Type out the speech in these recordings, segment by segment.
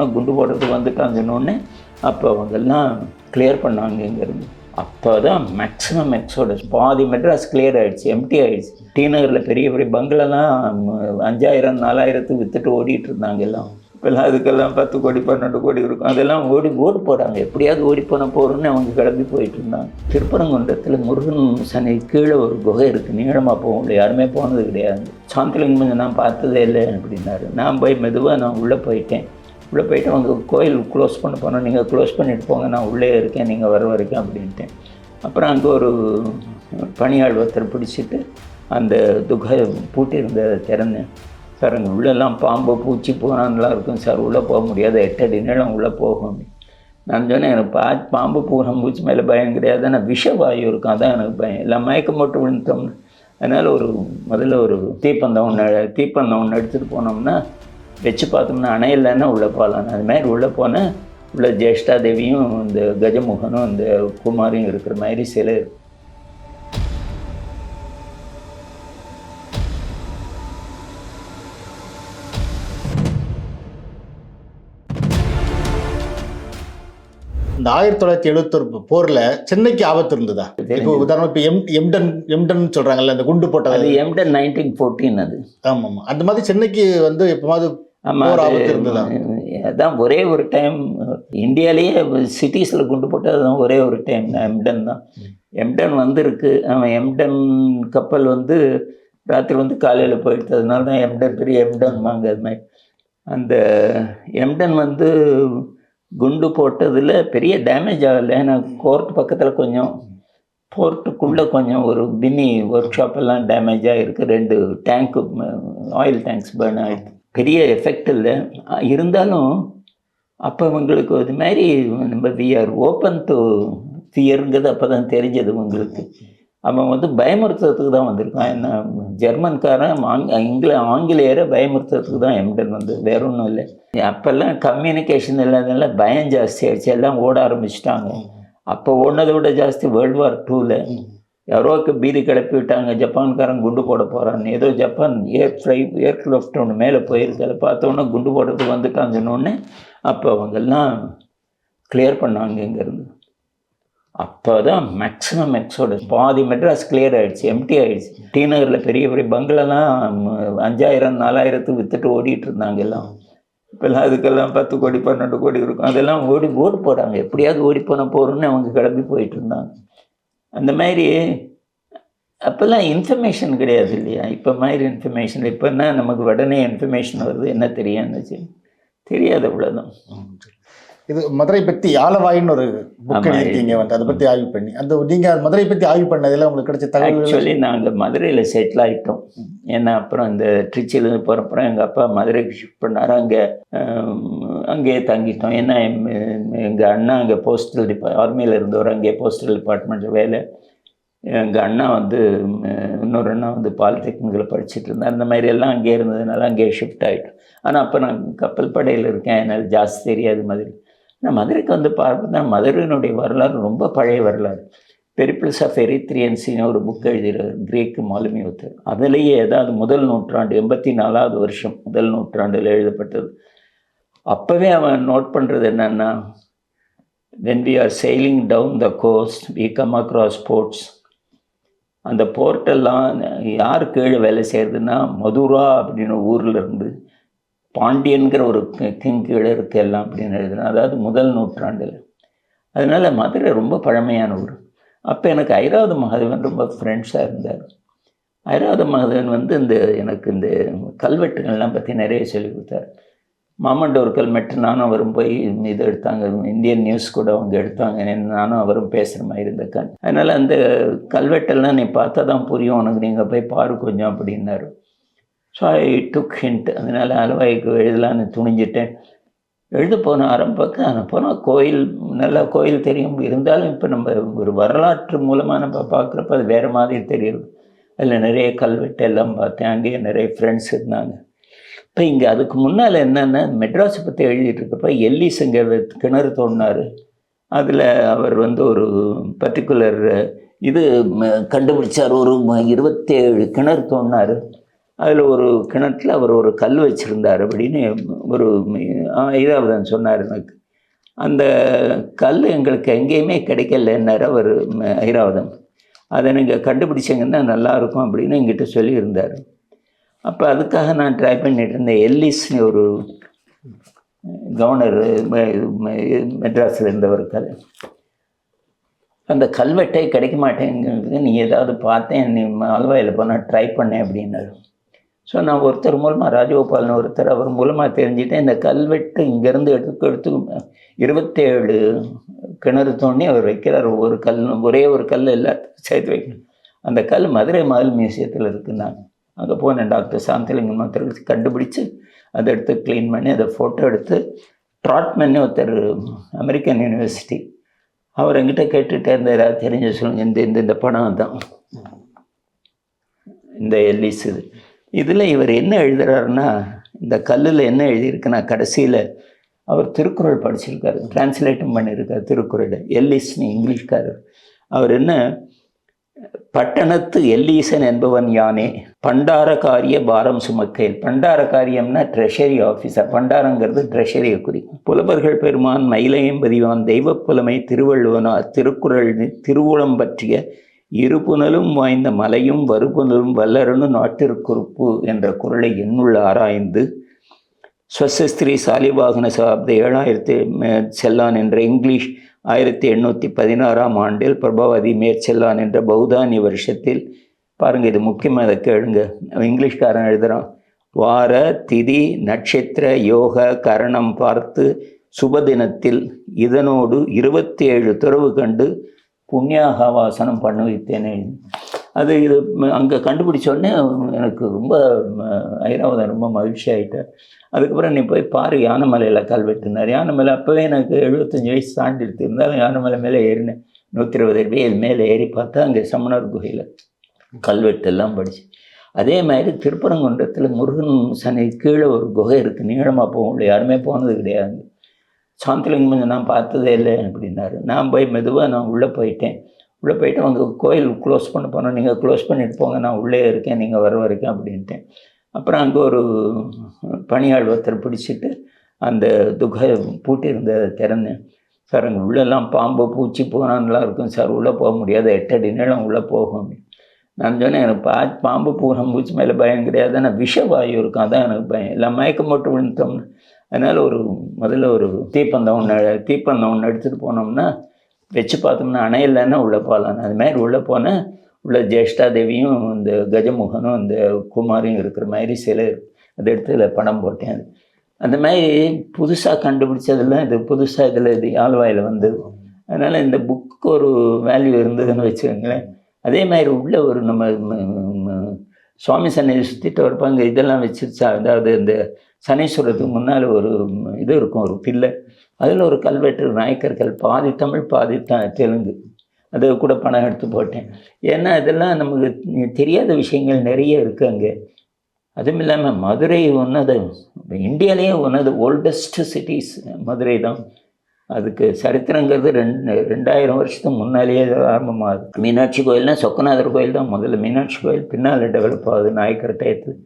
நான் குண்டு போடுறதுக்கு வந்துட்டாங்கன்னொடனே அப்போ அவங்கெல்லாம் கிளியர் பண்ணாங்க இங்கேருந்து அப்போ தான் மேக்ஸிமம் எக்ஸோடஸ் பாதி மெட்ராஸ் கிளியர் ஆகிடுச்சு எம்டி ஆகிடுச்சு டி நகரில் பெரிய பெரிய பங்களெல்லாம் அஞ்சாயிரம் நாலாயிரத்துக்கு வித்துட்டு ஓடிட்டு இருந்தாங்க எல்லாம். இப்போல்லாம் அதுக்கெல்லாம் பத்து கோடி பன்னெண்டு கோடி இருக்கும். அதெல்லாம் ஓடி ஓடி போகிறாங்க எப்படியாவது ஓடி போன போகிறோன்னு அவங்க கிளம்பி போயிட்டு இருந்தாங்க. திருப்பரங்குன்றத்தில் முருகன் சனை கீழே ஒரு குகை இருக்குது நீளமாக போகும். யாருமே போனது கிடையாது. சாந்திலிங்கம் நான் பார்த்ததே இல்லை அப்படின்னாரு. நான் போய் மெதுவாக நான் உள்ளே போயிட்டேன். உள்ளே போயிட்டு அவங்க கோயில் க்ளோஸ் பண்ண போனோம். நீங்கள் க்ளோஸ் பண்ணிட்டு போங்க நான் உள்ளே இருக்கேன் நீங்கள் வர வரைக்கும் அப்படின்ட்டேன் அப்புறம் அங்கே ஒரு பணியாள் ஒருத்தர் பிடிச்சிட்டு அந்த துகை பூட்டியிருந்த திறந்தேன் சார் அங்கே உள்ளெல்லாம் பாம்பு பூச்சி பூரான்லாம் இருக்கும் சார். உள்ளே போக முடியாது. எட்டடி நீளம் உள்ளே போகும் அப்படி. நான் சொன்னேன் எனக்கு பா பாம்பு பூரம் பூச்சி மேலே பயம் கிடையாது. ஆனால் விஷவாயு இருக்கும். அதான் எனக்கு பயம். எல்லாம் மயக்கம் போட்டு விழுந்தோம்னு. அதனால் ஒரு முதல்ல ஒரு தீப்பந்தம் ஒன்று தீப்பந்தம் ஒன்று எடுத்துகிட்டு போனோம்னா வச்சு பார்த்தோம்னா அணையில்லைன்னா உள்ளே போகலாம் அது மாதிரி உள்ளே போனால் உள்ள ஜேஷ்டா தேவியும் இந்த கஜமுகனும் இந்த குமாரியும் இருக்கிற மாதிரி சிலை. இந்த ஆயிரத்தி தொள்ளாயிரத்தி எழுபத்தொரு போர்ல சென்னைக்கு ஆபத்து இருந்ததா? இப்போ உதாரணம் இப்போ எம் எம்டன் எம்டன் சொல்றாங்கல்ல அந்த குண்டு அது போட்டது எம்டன் நைன்டீன் ஃபோர்டீன் அது. ஆமா ஆமா அந்த மாதிரி சென்னைக்கு வந்து எப்போது அதான் ஒரே ஒரு டைம் இந்தியாலேயே சிட்டிஸில் குண்டு போட்டது தான் ஒரே ஒரு டைம் எம்டன் தான். எம்டன் வந்திருக்கு. அவன் எம்டன் கப்பல் வந்து ராத்திரி வந்து காலையில் போயிடுது அதனால தான் எம்டன் பெரிய எம்டன் வாங்க அது மாதிரி. அந்த எம்டன் வந்து குண்டு போட்டதில் பெரிய டேமேஜ் ஆகலை. ஏன்னா கோர்ட் பக்கத்தில் கொஞ்சம் போர்ட்டுக்குள்ளே கொஞ்சம் ஒரு பின்னி ஒர்க் ஷாப் எல்லாம் டேமேஜ் ஆகிருக்கு ரெண்டு டேங்க்கு ஆயில் டேங்க்ஸ் பர்ன் ஆகிடுது பெரிய எஃபெக்ட் இல்லை. இருந்தாலும் அப்போ அவங்களுக்கு இது மாதிரி நம்ம வி ஆர் ஓப்பன் டு ஃபியருங்கிறது அப்போ தான் தெரிஞ்சது உங்களுக்கு. அவன் வந்து பயமுறுத்துறதுக்கு தான் வந்திருக்கான் என்ன ஜெர்மன்காரன் ஆங் இங்கில ஆங்கிலேயரை பயமுறுத்துறதுக்கு தான் எம்டன் வந்து. வேற ஒன்றும் இல்லை. அப்போல்லாம் கம்யூனிகேஷன் இல்லாதனால பயம் ஜாஸ்தி ஆயிடுச்சு. எல்லாம் ஓட ஆரம்பிச்சிட்டாங்க. அப்போ ஓடினதை விட ஜாஸ்தி வேர்ல்டு வார் டூவில் யாரோக்கு பீதி கிளப்பி விட்டாங்க? ஜப்பான்காரன் குண்டு போட போகிறான்னு ஏதோ ஜப்பான் ஏர் ஃப்ளை ஏர்க்ராஃப்ட் ஒன்று மேலே போயிருக்கு. அதை பார்த்தோன்னே குண்டு போடுறதுக்கு வந்துட்டாங்கன்னொடனே அப்போ அவங்கெல்லாம் கிளியர் பண்ணாங்க இங்கேருந்து. அப்போ தான் மேக்ஸிமம் எக்ஸோட பாதி மெட்ராஸ் கிளியர் ஆகிடுச்சு எம்டி ஆகிடுச்சு டி நகரில் பெரிய பெரிய பங்களெல்லாம் அஞ்சாயிரம் நாலாயிரத்துக்கு வித்துட்டு ஓடிட்டு இருந்தாங்க எல்லாம். இப்போல்லாம் அதுக்கெல்லாம் பத்து கோடி பன்னெண்டு கோடி இருக்கும். அதெல்லாம் ஓடி ஓடி போகிறாங்க எப்படியாவது ஓடி போன போகிறோன்னு அவங்க கிளம்பி போயிட்டு இருந்தாங்க. அந்த மாதிரி அப்போல்லாம் இன்ஃபர்மேஷன் கிடையாது இல்லையா? இப்போ மாதிரி இன்ஃபர்மேஷன் இப்போன்னா நமக்கு உடனே இன்ஃபர்மேஷன் வருது என்ன தெரியாதுன்னு தெரியாது அவ்வளோதான் இது மதுரை பத்தி ஆலவாயின்னு ஒரு புக் ஆமா. எழுதிருக்கீங்க வந்து அதை பத்தி ஆய்வு பண்ணி. அந்த நீங்க மதுரை பத்தி ஆய்வு பண்ணதுல உங்களுக்கு கிடைச்ச தகவல் ஆக்சுவலி நாங்கள் மதுரையில் செட்டில் ஆகிட்டோம் ஏன்னா அப்புறம் இந்த திருச்சியிலேருந்து போகிறப்பறம் எங்கள் அப்பா மதுரைக்கு ஷிஃப்ட் பண்ணார். அங்கே அங்கேயே தங்கிட்டோம். ஏன்னா எங்கள் அண்ணா அங்கே போஸ்டல் டிபா ஆர்மியில் இருந்தவர். அங்கேயே போஸ்டல் டிபார்ட்மெண்ட் வேலை. எங்கள் அண்ணா வந்து இன்னொரு அண்ணா வந்து பாலிடெக்னிக்கில் படிச்சுட்டு இருந்தார். அந்த மாதிரி எல்லாம் அங்கேயே இருந்ததுனால அங்கேயே ஷிஃப்ட் ஆகிட்டோம் ஆனால் அப்போ நான் கப்பல் படையில் இருக்கேன். என்னால் ஜாஸ்தி தெரியாது மதுரை நான் மதுரைக்கு வந்து பார்த்தா மதுரையினுடைய வரலாறு ரொம்ப பழைய வரலாறு. பெரிப்பிள்ஸ் ஆஃப் எரித்ரியன்ஸின்னு ஒரு புக் எழுதுகிறார் கிரேக்கு மாலுமி ஒருத்தர். அதுலேயே ஏதாவது முதல் நூற்றாண்டு எண்பத்தி நாலாவது வருஷம் முதல் நூற்றாண்டில் எழுதப்பட்டது. அப்போவே அவன் நோட் பண்ணுறது என்னென்னா when we are sailing down the coast we come across ports அந்த போர்ட்டெல்லாம் யார் கீழே வேலை செய்கிறதுன்னா மதுரா அப்படின்னு ஊரில் இருந்து பாண்டியன்கிற ஒரு கிங் கீழே இருக்கு எல்லாம் அப்படின்னு எழுதுனா அதாவது முதல் நூற்றாண்டில். அதனால் மதுரை ரொம்ப பழமையான ஊர். அப்போ எனக்கு ஐராவது மகாதேவன் ரொம்ப ஃப்ரெண்ட்ஸாக இருந்தார். ஐராவது மகாதேவன் வந்து இந்த எனக்கு இந்த கல்வெட்டுகள்லாம் பற்றி நிறைய சொல்லி கொடுத்தார். மாமண்டவர் கல்மெட்டு நானும் அவரும் போய் இது எடுத்தாங்க. இந்தியன் நியூஸ் கூட அவங்க எடுத்தாங்க. நானும் அவரும் பேசுகிற மாதிரி இருந்த கண். அதனால் அந்த கல்வெட்டெல்லாம் நீ பார்த்தா தான் புரியும். உனக்கு நீங்கள் போய் பாரு கொஞ்சம் அப்படின்னாரு. ஸோ ஐ டுக் ஹிண்ட் அதனால் அலவாய்க்கு எழுதலான்னு துணிஞ்சிட்டேன். எழுத போன ஆரம்பக்கு அங்கே போனால் கோயில் நல்லா கோயில் தெரியும். இருந்தாலும் இப்போ நம்ம ஒரு வரலாற்று மூலமாக நம்ம பார்க்குறப்ப அது வேறு மாதிரி தெரியுது. அதில் நிறைய கல்வெட்டு எல்லாம் பார்த்தேன். அங்கேயே நிறைய ஃப்ரெண்ட்ஸ் இருந்தாங்க. இப்போ இங்கே அதுக்கு முன்னால் என்னென்னா மெட்ராஸை பற்றி எழுதிட்டு இருக்கப்ப எல்லி இங்கே கிணறு தோண்டினார். அதில் அவர் வந்து ஒரு பர்டிகுலர் இது கண்டுபிடிச்சார். ஒரு இருபத்தேழு கிணறு தோண்டினார். அதில் ஒரு கிணற்றில் அவர் ஒரு கல் வச்சுருந்தார் அப்படின்னு ஒரு ஐராவதன் சொன்னார் எனக்கு. அந்த கல் எங்களுக்கு எங்கேயுமே கிடைக்கலன்னார் அவர் ஐராவதம். அதை நீங்கள் கண்டுபிடிச்சிங்கன்னா நல்லாயிருக்கும் அப்படின்னு எங்கிட்ட சொல்லியிருந்தார். அப்போ அதுக்காக நான் ட்ரை பண்ணிட்டு இருந்தேன் எல்லிஸ்னு ஒரு கவர்னர் மெட்ராஸில் இருந்தவர் கல். அந்த கல்வெட்டை கிடைக்க மாட்டேங்கிறது நீ ஏதாவது பார்த்தேன் நீ ஆல்வாயில் போனால் ட்ரை பண்ணேன் அப்படின்னாரு. ஸோ நான் ஒருத்தர் மூலமாக ராஜகோபால்னு ஒருத்தர் அவர் மூலமாக தெரிஞ்சுட்டேன் இந்த கல்வெட்டு இங்கேருந்து எடுத்து எடுத்து இருபத்தேழு கிணறு தோண்டி அவர் வைக்கிறார். ஒரு கல் ஒரே ஒரு கல் எல்லாத்தையும் சேர்த்து வைக்கணும். அந்த கல் மதுரை மகள் மியூசியத்தில் இருக்குன்னாங்க. அங்கே போனேன் டாக்டர் சாந்திலிங்கம் மாத்திரை கண்டுபிடிச்சு அதை எடுத்து க்ளீன் பண்ணி அதை ஃபோட்டோ எடுத்து ட்ராட்மன் ஒருத்தர் அமெரிக்கன் யூனிவர்சிட்டி அவர் எங்கிட்ட கேட்டுகிட்டே இருந்தார். தெரிஞ்ச சொல்லுங்க இந்த இந்த இந்த படம் தான் இந்த எல்லிஸ் இது. இதில் இவர் என்ன எழுதுறாருன்னா இந்த கல்லில் என்ன எழுதியிருக்குன்னா கடைசியில் அவர் திருக்குறள் படிச்சிருக்காரு டிரான்ஸ்லேட்டும் பண்ணியிருக்கார் திருக்குறள். எல்லிஸ்னு இங்கிலீஷ்காரர். அவர் என்ன பட்டணத்து எல்லீசன் என்பவன் யானே பண்டாரகாரிய பாரம் சுமக்கையில். பண்டாரகாரியம்னா ட்ரெஷரி ஆஃபீஸர் பண்டாரங்கிறது ட்ரெஷரியை குறிக்கும். புலவர்கள் பெருமான் மயிலையும் பதிவான் தெய்வப் புலமை திருவள்ளுவனார் திருக்குறள் திருவுளம் பற்றிய இருபுனலும் வாய்ந்த மலையும் வருபுனலும் வல்லரனு நாட்டிற்குறுப்பு என்ற குரலை என்னுள் ஆராய்ந்து ஸ்வசஸ்திரி சாலிவாகன சாப்த ஏழாயிரத்தி செல்லான் என்ற இங்கிலீஷ் ஆயிரத்தி எண்ணூற்றி பதினாறாம் ஆண்டில் பிரபாவதி மேற்செல்லான் என்ற பௌதானி வருஷத்தில் பாருங்கள் இது முக்கியமாக அதை கேளுங்க. இங்கிலீஷ்காரன் எழுதுகிறான் வார திதி நட்சத்திர யோக கரணம் பார்த்து சுபதினத்தில் இதனோடு இருபத்தி ஏழு துறவு கண்டு புண்ணியாகவாசனம் பண்ண வைத்தேனே அது இது அங்கே கண்டுபிடிச்சோடனே எனக்கு ரொம்ப ம, ஐராவதம் ரொம்ப மகிழ்ச்சி ஆகிட்டேன் அதுக்கப்புறம் நீ போய் பாரு யானைமலையில் கல்வெட்டுனார் யானைமலை அப்போவே எனக்கு எழுபத்தஞ்சி வயசு தாண்டிடுத்து இருந்தாலும் யானைமலை மேலே ஏறினேன். நூற்றி இருபது அடி மேலே ஏறி பார்த்தா அங்கே சமணர் குகையில் கல்வெட்டெல்லாம் படிச்சு. அதே மாதிரி திருப்பரங்குன்றத்தில் முருகன் சனி கீழே ஒரு குகை இருக்குது நீளமாக போகும். யாருமே போனது கிடையாது. சாந்திலிங்கம் கொஞ்சம் நான் பார்த்ததே இல்லை அப்படின்னாரு. நான் போய் மெதுவாக நான் உள்ளே போயிட்டேன். உள்ளே போயிட்டு அவங்க கோயில் க்ளோஸ் பண்ண போனோம். நீங்கள் க்ளோஸ் பண்ணிட்டு போங்க. நான் உள்ளே இருக்கேன். நீங்கள் வர வரைக்கும் அப்படின்ட்டேன். அப்புறம் அங்கே ஒரு பணியாள் ஒருத்தர் பிடிச்சிட்டு அந்த துகை பூட்டியிருந்த திறந்தேன். சார் அங்கே உள்ளெல்லாம் பாம்பு பூச்சி போனான்லாம் இருக்கும். சார் உள்ளே போக முடியாது. எட்டடி நீளம் உள்ளே போகும். அப்படின்னு. நான் சொன்னேன் எனக்கு பா பாம்பு பூரம் பூச்சி மேலே பயம் கிடையாது. ஆனால் விஷவாயு இருக்கும். அதான் எனக்கு பயம். எல்லாம் மயக்கம் போட்டு விழுந்தோம்னு. அதனால் ஒரு முதல்ல ஒரு தீப்பந்தம் ஒன்று தீப்பந்தம் ஒன்று எடுத்துகிட்டு போனோம்னா வச்சு பார்த்தோம்னா அணையில்லைன்னா உள்ளே போகலாம். அது மாதிரி உள்ளே போனேன் உள்ள ஜேஷ்டா தேவியும் இந்த கஜமுகனும் இந்த குமாரியும் இருக்கிற மாதிரி சில அதை எடுத்து இதில் படம் போட்டேன் அது. அந்த மாதிரி புதுசாக கண்டுபிடிச்சதெல்லாம் இது புதுசாக இதில் இது ஆழ்வாயில் வந்தது. அதனால் இந்த புக்கு ஒரு வேல்யூ இருந்ததுன்னு வச்சுக்கோங்களேன். அதே மாதிரி உள்ள ஒரு நம்ம சுவாமி சன்னதி சுற்றிட்டு வரப்பாங்க இதெல்லாம் வச்சிருச்சா? அதாவது இந்த சனீஸ்வரத்துக்கு முன்னால் ஒரு இது இருக்கும் ஒரு பிள்ளை. அதில் ஒரு கல்வெட்டு நாயக்கர்கள் பாதி தமிழ் பாதி த தெலுங்கு. அது கூட பணம் எடுத்து போட்டேன். ஏன்னா இதெல்லாம் நமக்கு தெரியாத விஷயங்கள் நிறைய இருக்குது அங்கே. அதுவும் இல்லாமல் மதுரை ஒன்று அது ஒன் ஒன்று அது ஓல்டஸ்ட் சிட்டிஸ் மதுரை தான். அதுக்கு சரித்திரங்கிறது ரெண்டு ரெண்டாயிரம் வருஷத்துக்கு முன்னாலேயே ஆரம்பமாகுது. மீனாட்சி கோயில்னா சொக்கநாதர் கோயில் தான் முதல்ல. மீனாட்சி கோயில் பின்னால் டெவலப் ஆகுது நாயக்கர் டயத்தில்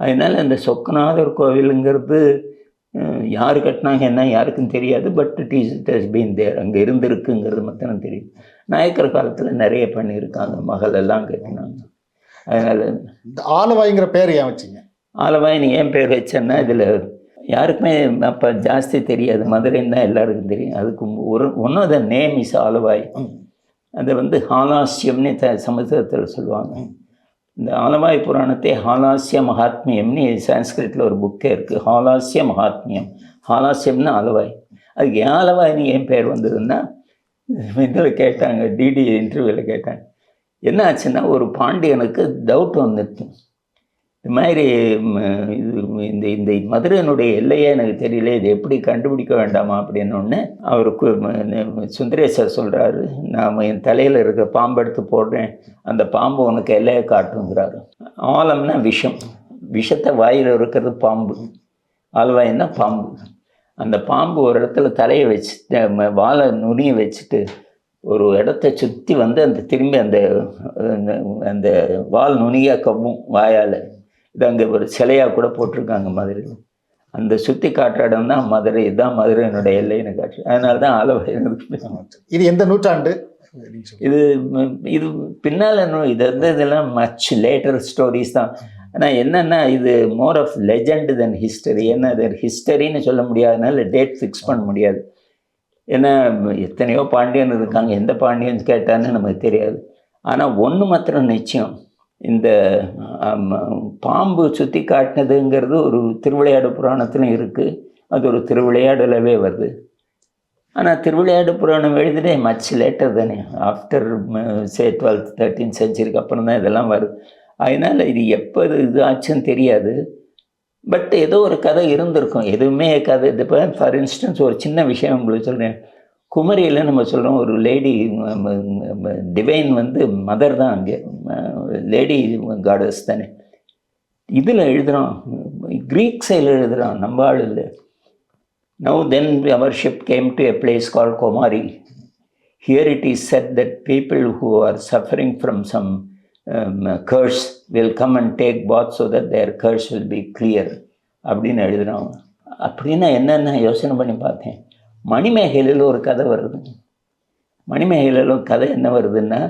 அதனால் இந்த சொக்கநாதர் கோவிலுங்கிறது யார் கட்டினாங்க என்ன யாருக்கும் தெரியாது. But it is it has been there அங்கே இருந்திருக்குங்கிறது மட்டும் தெரியும் நாயக்கர் காலத்தில் நிறைய பண்ணியிருக்காங்க மகள் எல்லாம் கட்டினாங்க. அதனால் இந்த ஆலவாய்ங்கிற பேர் ஏன் வச்சீங்க? ஆலவாய் நீ ஏன் பேர் வச்சேன்னா இதில் யாருக்குமே அப்போ ஜாஸ்தி தெரியாது. மதுரைன்னு தான் எல்லாருக்கும் தெரியும். அதுக்கு ஒரு one of the name is Alavai. அதை வந்து ஹாலாஸ்யம்னு த சமஸ்கிருதத்தில் சொல்லுவாங்க. இந்த ஆலவாய் புராணத்தை ஹாலாஸ்ய மகாத்மியம்னு சான்ஸ்கிரிட்டில் ஒரு புக்கே இருக்குது ஹாலாஸ்ய மகாத்மியம். ஹாலாஸ்யம்னு ஆலவாய். அதுக்கு ஏன் ஆலவாய்னு ஏன் பேர் வந்ததுன்னா இதில் கேட்டாங்க டிடி இன்டர்வியூவில் கேட்டாங்க. என்ன ஆச்சுன்னா ஒரு பாண்டியனுக்கு டவுட் வந்துட்டு இது மாதிரி இது இந்த இந்த மதுரையினுடைய எல்லையே எனக்கு தெரியல. இது எப்படி கண்டுபிடிக்க வேண்டாமா அப்படின்னு அவருக்கு ம, சுந்தரேசர் சொல்கிறாரு நான் என் தலையில் இருக்க பாம்பு எடுத்து போடுறேன். அந்த பாம்பு உனக்கு எல்லையை காட்டுங்கிறாரு. ஆலம்னா விஷம். விஷத்தை வாயில் இருக்கிறது பாம்பு. ஆல்வாய்னா பாம்பு? அந்த பாம்பு ஒரு இடத்துல தலையை வச்சு வாழை நுனியை வச்சுட்டு ஒரு இடத்த சுற்றி வந்து அந்த திரும்பி அந்த அந்த- அந்த வால் நுனியாக கவ்வும் வாயால். இது அங்கே ஒரு சிலையாக கூட போட்டிருக்காங்க மதுரையில் அந்த சுற்றி காட்டுற இடம் தான் மதுரை. இதுதான் மதுரையினுடைய எல்லைன்னு காட்டு அதனால தான் ஆலவாய் இது எந்த நூற்றாண்டு? இது இது பின்னால் இது வந்து இதெல்லாம் மச் லேட்டர் ஸ்டோரிஸ் தான். ஆனால் என்னென்னா இது more of legend then history ஏன்னா அது ஹிஸ்டரின்னு சொல்ல முடியாதனால டேட் ஃபிக்ஸ் பண்ண முடியாது. ஏன்னா எத்தனையோ பாண்டியன் இருக்காங்க. எந்த பாண்டியன் கேட்டான்னு நமக்கு தெரியாது. ஆனால் ஒன்று மாத்திரம் நிச்சயம். இந்த பாம்பு சுற்றி காட்டினதுங்கிறது ஒரு திருவிளையாடு புராணத்திலும் இருக்குது அது ஒரு திருவிளையாடலவே வருது. ஆனால் திருவிளையாடு புராணம் எழுதினே மச் லேட்டர் தானே. ஆஃப்டர் சே டுவெல்த் தேர்ட்டீன் செஞ்சுரிக்கு அப்புறம் தான் இதெல்லாம் வருது. அதனால் இது எப்போ இது ஆச்சுன்னு தெரியாது. பட் ஏதோ ஒரு கதை இருந்திருக்கும். எதுவுமே கதை இது இப்போ ஃபார் இன்ஸ்டன்ஸ் ஒரு சின்ன விஷயம் உங்களுக்கு சொல்கிறேன் குமரியில் நம்ம சொல்கிறோம் ஒரு லேடி டிவைன் வந்து மதர் தான் அங்கே லேடி காடஸ் தானே இதில் எழுதுகிறோம் க்ரீக் சைடில் எழுதுகிறான் நம்ம ஆள் இல்லை now then our ship came to a place call Komari here it is said that people who are suffering from some curse will come and take bath so that their curse will be clear அப்படின்னு எழுதுகிறான் அப்படின்னா என்னென்ன யோசனை பண்ணி பார்த்தேன் மணிமேகலையில் ஒரு கதை வருது. மணிமேகலையில் ஒரு கதை என்ன வருதுன்னா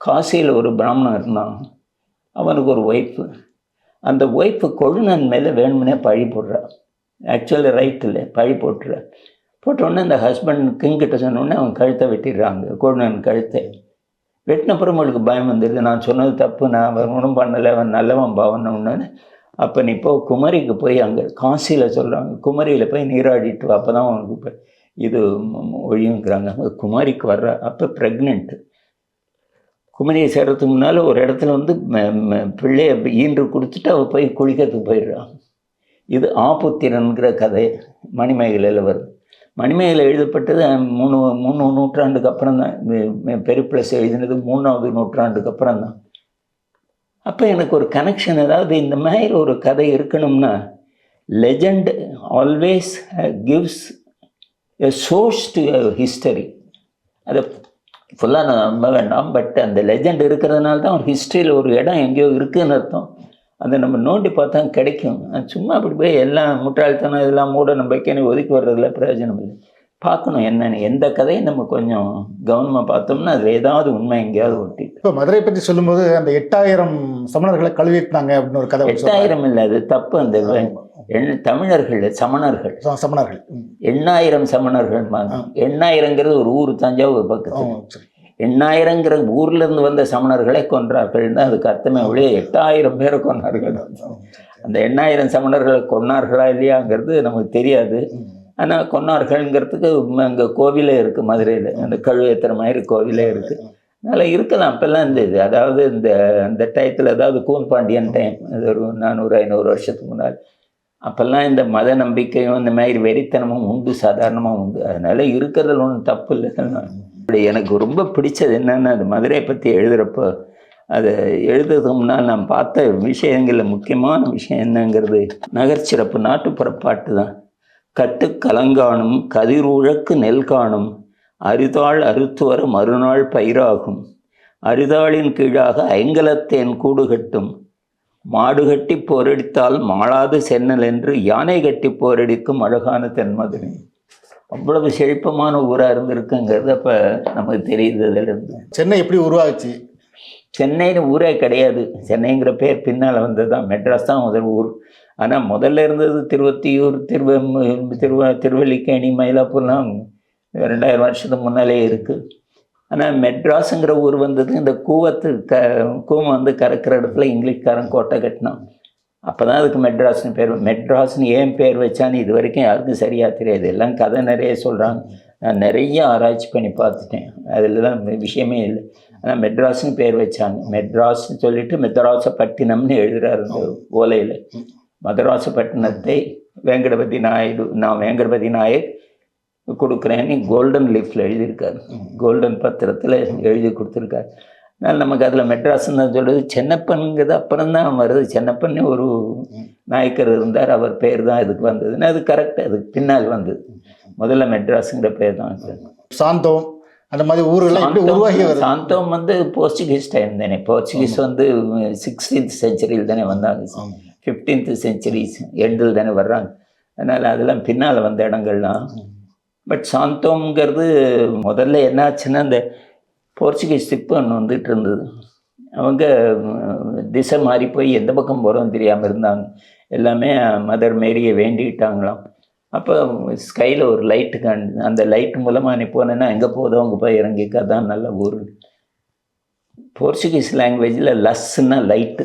காசியில் ஒரு பிராமணன் இருந்தான். அவனுக்கு ஒரு ஒய்ஃபு. அந்த ஒய்ஃபு கொழுநன் மேலே வேணும்னே பழி போடுறான் ஆக்சுவலி ரைட் இல்லை பழி போட்டுற. போட்டோடனே அந்த ஹஸ்பண்ட் கிங்கிட்ட சொன்னோடனே அவன் கழுத்தை வெட்டிடுறாங்க. கொழுநன் கழுத்தை. வெட்டினப்புறம் அவளுக்கு பயம் வந்துடுது நான் சொன்னது தப்பு நான் அவன் ஒன்றும் பண்ணலை அவன் நல்லவன் பாவனம்னு அப்போ நீ இப்போ குமரிக்கு போய் அங்கே காசியில் சொல்கிறாங்க குமரியில் போய் நீராடிட்டு அப்போ தான் உனக்கு இப்போ இது ஒழியுங்கிறாங்க. குமாரிக்கு வர்ற அப்போ ப்ரெக்னென்ட்டு குமரியை சேர்றதுக்கு முன்னால் ஒரு இடத்துல வந்து ம- ம- பிள்ளைய ஈன்று கொடுத்துட்டு அவள் போய் குளிக்கிறதுக்கு போயிடுறான் இது ஆபுத்திரன்கிற கதை. மணிமேகலையில் வருது. மணிமேகலை எழுதப்பட்டது மூணு மூணு நூற்றாண்டுக்கு அப்புறம் தான் பெருப்பிளஸ் எழுதினது மூணாவது நூற்றாண்டுக்கு அப்புறம் தான் அப்போ எனக்கு ஒரு கனெக்ஷன் அதாவது இந்த மாதிரி ஒரு கதை இருக்கணும்னா legend always gives source to history அதை ஃபுல்லாக நம்ப வேண்டாம் பட் அந்த லெஜண்ட் இருக்கிறதுனால தான் ஒரு ஹிஸ்ட்ரியில் ஒரு இடம் எங்கேயோ இருக்குதுன்னு அர்த்தம். அதை நம்ம நோண்டி பார்த்தா கிடைக்கும். சும்மா அப்படி போய் எல்லாம் முட்டாள்தனம் இதெல்லாம் மூட நம்பிக்கைன்னு ஒதுக்கி வர்றதுல பிரயோஜனம் இல்லை. பார்க்கணும் என்னன்னு. எந்த கதையை நம்ம கொஞ்சம் கவனமாக பார்த்தோம்னா அதில் ஏதாவது உண்மை எங்கேயாவது ஒட்டி. இப்போ மதுரை பற்றி சொல்லும்போது அந்த எட்டாயிரம் சமணர்களை கழுவிட்டாங்க அப்படின்னு ஒரு கதை. எட்டாயிரம் இல்லை அது தப்பு அந்த தமிழர்கள் சமணர்கள். சமணர்கள். எண்ணாயிரம் சமணர்கள் எண்ணாயிரங்கிறது ஒரு ஊர் தஞ்சாவூர் சரி. எண்ணாயிரங்கிற ஊர்ல இருந்து வந்த சமணர்களை கொன்றார்கள்னு அதுக்கு அர்த்தமே ஒழிய எட்டாயிரம் பேரை கொன்னார்கள். அந்த எண்ணாயிரம் சமணர்களை கொன்னார்களா இல்லையாங்கிறது நமக்கு தெரியாது. ஆனால் கொன்னார்கள்ங்கிறதுக்கு அங்கே கோவிலே இருக்குது மதுரையில். அந்த கழுவேத்துற மாதிரி கோவிலே இருக்குது அதனால் இருக்கலாம். அப்போல்லாம் இந்த இது அதாவது இந்த அந்த டயத்தில் அதாவது கூன் பாண்டியன் டைம் அது ஒரு நானூறு ஐநூறு வருஷத்துக்கு முன்னாடி. அப்போல்லாம் இந்த மத நம்பிக்கையும் இந்த மாதிரி வெறித்தனமும் உண்டு சாதாரணமாக உண்டு. அதனால் இருக்கிறதுல ஒன்றும் தப்பு இல்லை. இப்படி எனக்கு ரொம்ப பிடிச்சது என்னென்னா அது மதுரையை பற்றி எழுதுகிறப்போ அதை எழுதுறதுக்கு முன்னால் நான் பார்த்த விஷயங்களில் முக்கியமான விஷயம் என்னங்கிறது நகர்ச்சிறப்பு நாட்டுப்புற பாட்டு தான். கட்டு கலங்காணும் கதிரூழக்கு நெல் காணும் அரிதாள் அறுத்துவர மறுநாள் பயிராகும். அரிதாளின் கீழாக ஐங்கலத்தேன் கூடு கட்டும் மாடு கட்டி போரடித்தால் மாளாது சென்னல் என்று யானை கட்டி போரடிக்கும் அழகான தென்மதுரை. அவ்வளவு செழிப்பமான ஊராக இருந்திருக்குங்கிறது அப்போ நமக்கு தெரியுது அதிலிருந்து சென்னை எப்படி உருவாச்சு? சென்னைன்னு ஊரே கிடையாது. சென்னைங்கிற பேர் பின்னால் வந்தது தான் மெட்ராஸ் தான் முதல் ஊர். ஆனால் முதல்ல இருந்தது திருவத்தியூர் திருவ திருவ திருவல்லிக்கேணி மயிலாப்பூர்லாம் ரெண்டாயிரம் வருஷத்துக்கு முன்னாலே இருக்குது ஆனால் மெட்ராஸுங்கிற ஊர் வந்தது இந்த கூவத்து க கூவம் வந்து கறக்கிற இடத்துல இங்கிலீஷ்காரன் கோட்டை கட்டினான். அப்போ தான் அதுக்கு மெட்ராஸ்னு பேர் மெட்ராஸ்னு ஏன் பேர் வச்சான்னு இது வரைக்கும் யாருக்கும் சரியாக தெரியாது. எல்லாம் கதை நிறைய சொல்கிறாங்க நான் நிறைய ஆராய்ச்சி பண்ணி பார்த்துட்டேன். அதிலலாம் விஷயமே இல்லை. ஆனால் மெட்ராஸ்னு பேர் வச்சாங்க. மெட்ராஸ்னு சொல்லிட்டு மெத்ராசப்பட்டினம்னு எழுதுறாரு அந்த ஓலையில். மதராசப்பட்டினத்தை வேங்கடபதி நாயுடு நான் வேங்கடபதி நாயக் கொடுக்குறேன்னு கோல்டன் லீஃப்ல எழுதியிருக்காரு. கோல்டன் பத்திரத்தில் எழுதி கொடுத்துருக்காரு. அதனால் நமக்கு அதில் மெட்ராஸ்ன்னு தான் சொல்லுது சென்னப்பனுங்கிறது அப்புறம் தான் வருது. சென்னப்பன்னு ஒரு நாயக்கர் இருந்தார். அவர் பேர் தான் இதுக்கு வந்ததுன்னு அது கரெக்ட் அதுக்கு பின்னால் வந்தது. முதல்ல மெட்ராஸுங்கிற பேர் தான். சாந்தம். அந்த மாதிரி ஊர்கள்லாம் எப்படி உருவாகி சாந்தோம் வருது? சாந்தோம் வந்து போர்ச்சுகீஸ் டைம் தானே. போர்ச்சுகீஸ் வந்து சிக்ஸ்டீன்த் செஞ்சுரியில் தானே வந்தாங்க. ஃபிஃப்டீன்த் செஞ்சுரி எண்டில் தானே வர்றாங்க. அதனால் அதெல்லாம் பின்னால் வந்த இடங்கள்லாம் பட் சாந்தோம்ங்கிறது முதல்ல என்னாச்சுன்னா இந்த போர்ச்சுகீஸ் சிப்பு ஒன்று வந்துட்டு இருந்தது அவங்க திசை மாறி போய் எந்த பக்கம் போகிறோம் தெரியாமல் இருந்தாங்க எல்லாமே மதர் மேரியை வேண்டிக்கிட்டாங்களாம் அப்போ ஸ்கையில் ஒரு லைட்டு காண்டு அந்த லைட் மூலமாக நீ போனேன்னா எங்கே போதும் அங்கே போய் இறங்கிக்க தான் நல்ல ஊர் போர்ச்சுகீஸ் லாங்குவேஜில் லஸ்ஸுன்னா லைட்டு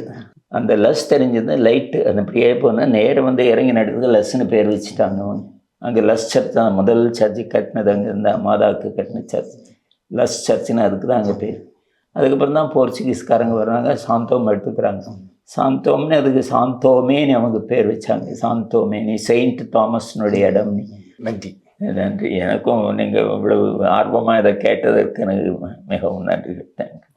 அந்த லஸ் தெரிஞ்சது லைட்டு அந்த அப்படியே போனால் நேரம் வந்து இறங்கி நடக்குது லஸ்ஸுன்னு பேர் வச்சுட்டாங்க அவங்க அங்கே லஸ் சர்ச் தான். முதல் சர்ச்சு கட்டினது அங்கே இருந்த மாதாவுக்கு கட்டின சர்ச் லஸ் சர்ச்சுன்னு அதுக்கு தான் அங்கே பேர். அதுக்கப்புறம் தான் போர்ச்சுகீஸ்காரங்க வர்றாங்க. சாந்தோம் எடுத்துக்கிறாங்க. சாந்தோம்னு அதுக்கு சாந்தோமேன்னு அவங்க பேர் வச்சாங்க. சாந்தோமேனி செயின்ட் தாமஸ்னுடைய இடம். நீ நன்றி. நன்றி. எனக்கும் நீங்கள் இவ்வளவு ஆர்வமாக இதை கேட்டதற்கு எனக்கு மிகவும் நன்றி. தேங்க்யூ